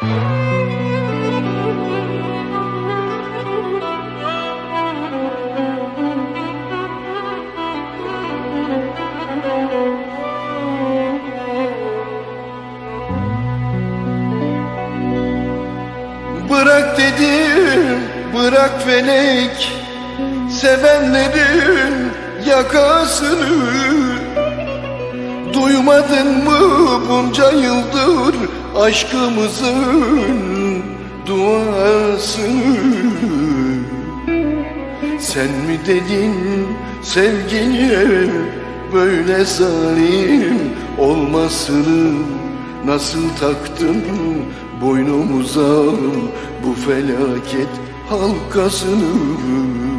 Bırak dedim, bırak felek Sevenlerin yakasını. Duymadın mı bunca yıldır? Aşkımızın duasını Sen mi dedin sevgiye böyle zalim olmasını? Nasıl taktın boynumuza bu felaket halkasını